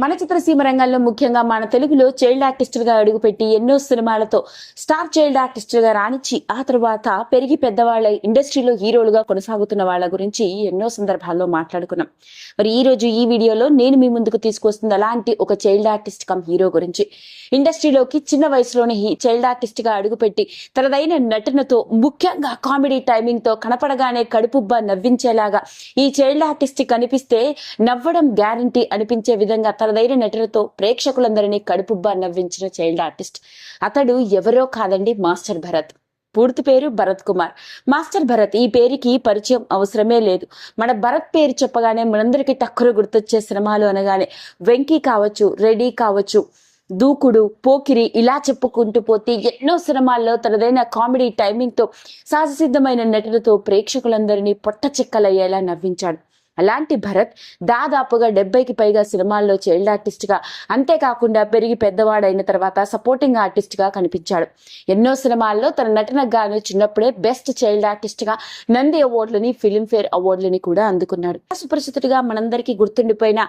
మన చిత్రసీమ రంగంలో ముఖ్యంగా మన తెలుగులో చైల్డ్ ఆర్టిస్టులుగా అడుగుపెట్టి ఎన్నో సినిమాలతో స్టార్ చైల్డ్ ఆర్టిస్టులుగా రాణించి ఆ తర్వాత పెరిగి పెద్దవాళ్ళ ఇండస్ట్రీలో హీరోలుగా కొనసాగుతున్న వాళ్ళ గురించి ఎన్నో సందర్భాల్లో మాట్లాడుకున్నాం. మరి ఈ రోజు ఈ వీడియోలో నేను మీ ముందుకు తీసుకొస్తుంది అలాంటి ఒక చైల్డ్ ఆర్టిస్ట్ కమ్ హీరో గురించి. ఇండస్ట్రీలోకి చిన్న వయసులోనే హీ- చైల్డ్ ఆర్టిస్ట్గా అడుగుపెట్టి తనదైన నటనతో ముఖ్యంగా కామెడీ టైమింగ్తో కనపడగానే కడుపుబ్బ నవ్వించేలాగా ఈ చైల్డ్ ఆర్టిస్ట్ కనిపిస్తే నవ్వడం గ్యారంటీ అనిపించే విధంగా తనదైన నటనతో ప్రేక్షకులందరినీ కడుపుబ్బా నవ్వించిన చైల్డ్ ఆర్టిస్ట్. అతడు ఎవరో కాదండి మాస్టర్ భరత్. పూర్తి పేరు భరత్ కుమార్. మాస్టర్ భరత్ ఈ పేరుకి పరిచయం అవసరమే లేదు. మన భరత్ పేరు చెప్పగానే మనందరికీ టక్కున గుర్తొచ్చే సినిమాలు అనగానే వెంకీ కావచ్చు రెడీ కావచ్చు దూకుడు పోకిరి ఇలా చెప్పుకుంటూ పోతే ఎన్నో సినిమాల్లో తనదైన కామెడీ టైమింగ్తో సహజసిద్ధమైన నటనతో ప్రేక్షకులందరినీ పొట్ట చిక్కలయ్యేలా నవ్వించాడు. అలాంటి భరత్ దాదాపుగా డెబ్బైకి పైగా సినిమాల్లో చైల్డ్ ఆర్టిస్ట్గా అంతేకాకుండా పెరిగి పెద్దవాడైన తర్వాత సపోర్టింగ్ ఆర్టిస్ట్గా కనిపించాడు. ఎన్నో సినిమాల్లో తన నటనకు గాను చిన్నప్పుడే బెస్ట్ చైల్డ్ ఆర్టిస్ట్గా నంది అవార్డులని ఫిల్మ్ఫేర్ అవార్డులని కూడా అందుకున్నాడు. సుపరిచితుడిగా మనందరికీ గుర్తుండిపోయిన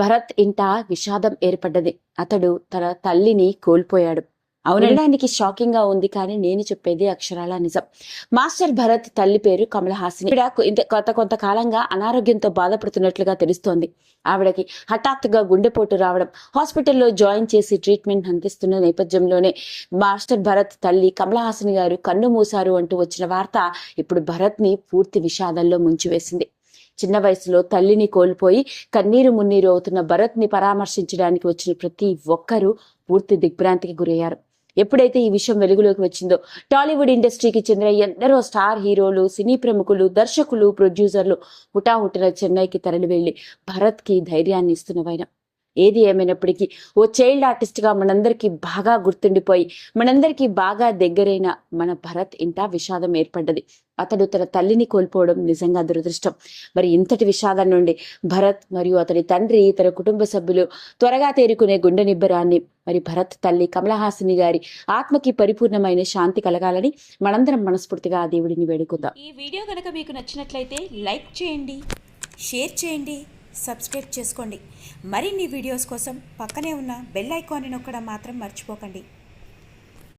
భరత్ ఇంట విషాదం ఏర్పడ్డది. అతడు తన తల్లిని కోల్పోయాడు. అవునడానికి షాకింగ్గా ఉంది కానీ నేను చెప్పేది అక్షరాల నిజం. మాస్టర్ భరత్ తల్లి పేరు కమలహాసిని ఇంత కొత్త కొంతకాలంగా అనారోగ్యంతో బాధపడుతున్నట్లుగా తెలుస్తోంది. ఆవిడకి హఠాత్తుగా గుండెపోటు రావడం హాస్పిటల్లో జాయిన్ చేసి ట్రీట్మెంట్ అందిస్తున్న నేపథ్యంలోనే మాస్టర్ భరత్ తల్లి కమలహాసిని గారు కన్ను మూశారు అంటూ వచ్చిన వార్త ఇప్పుడు భరత్ని పూర్తి విషాదంలో ముంచివేసింది. చిన్న వయసులో తల్లిని కోల్పోయి కన్నీరు మున్నీరు అవుతున్న భరత్ని పరామర్శించడానికి వచ్చిన ప్రతి ఒక్కరూ పూర్తి దిగ్భ్రాంతికి గురయ్యారు. ఎప్పుడైతే ఈ విషయం వెలుగులోకి వచ్చిందో టాలీవుడ్ ఇండస్ట్రీకి చెందిన ఎందరో స్టార్ హీరోలు సినీ ప్రముఖులు దర్శకులు ప్రొడ్యూసర్లు హుటాహుటిన చెన్నైకి తరలి వెళ్ళి భరత్కి ధైర్యాన్ని ఇస్తున్నవైన ఏది ఏమైనప్పటికీ ఓ చైల్డ్ ఆర్టిస్ట్గా మనందరికీ బాగా గుర్తుండిపోయి మనందరికీ బాగా దగ్గరైన మన భరత్ ఇంత విషాదం ఏర్పడ్డది. అతడు తన తల్లిని కోల్పోవడం నిజంగా దురదృష్టం. మరి ఇంతటి విషాదం నుండి భరత్ మరియు అతని తండ్రి ఇతర కుటుంబ సభ్యులు త్వరగా తేరుకునే గుండె నిబ్బరాన్ని మరి భరత్ తల్లి కమలహాసిని గారి ఆత్మకి పరిపూర్ణమైన శాంతి కలగాలని మనందరం మనస్ఫూర్తిగా ఆ దేవుడిని వేడుకుందాం. ఈ వీడియో కనుక మీకు నచ్చినట్లయితే లైక్ చేయండి షేర్ చేయండి సబ్స్క్రైబ్ చేసుకోండి. మరిన్ని వీడియోస్ కోసం పక్కనే ఉన్న బెల్ ఐకాన్ని నొక్కడం మాత్రం మర్చిపోకండి.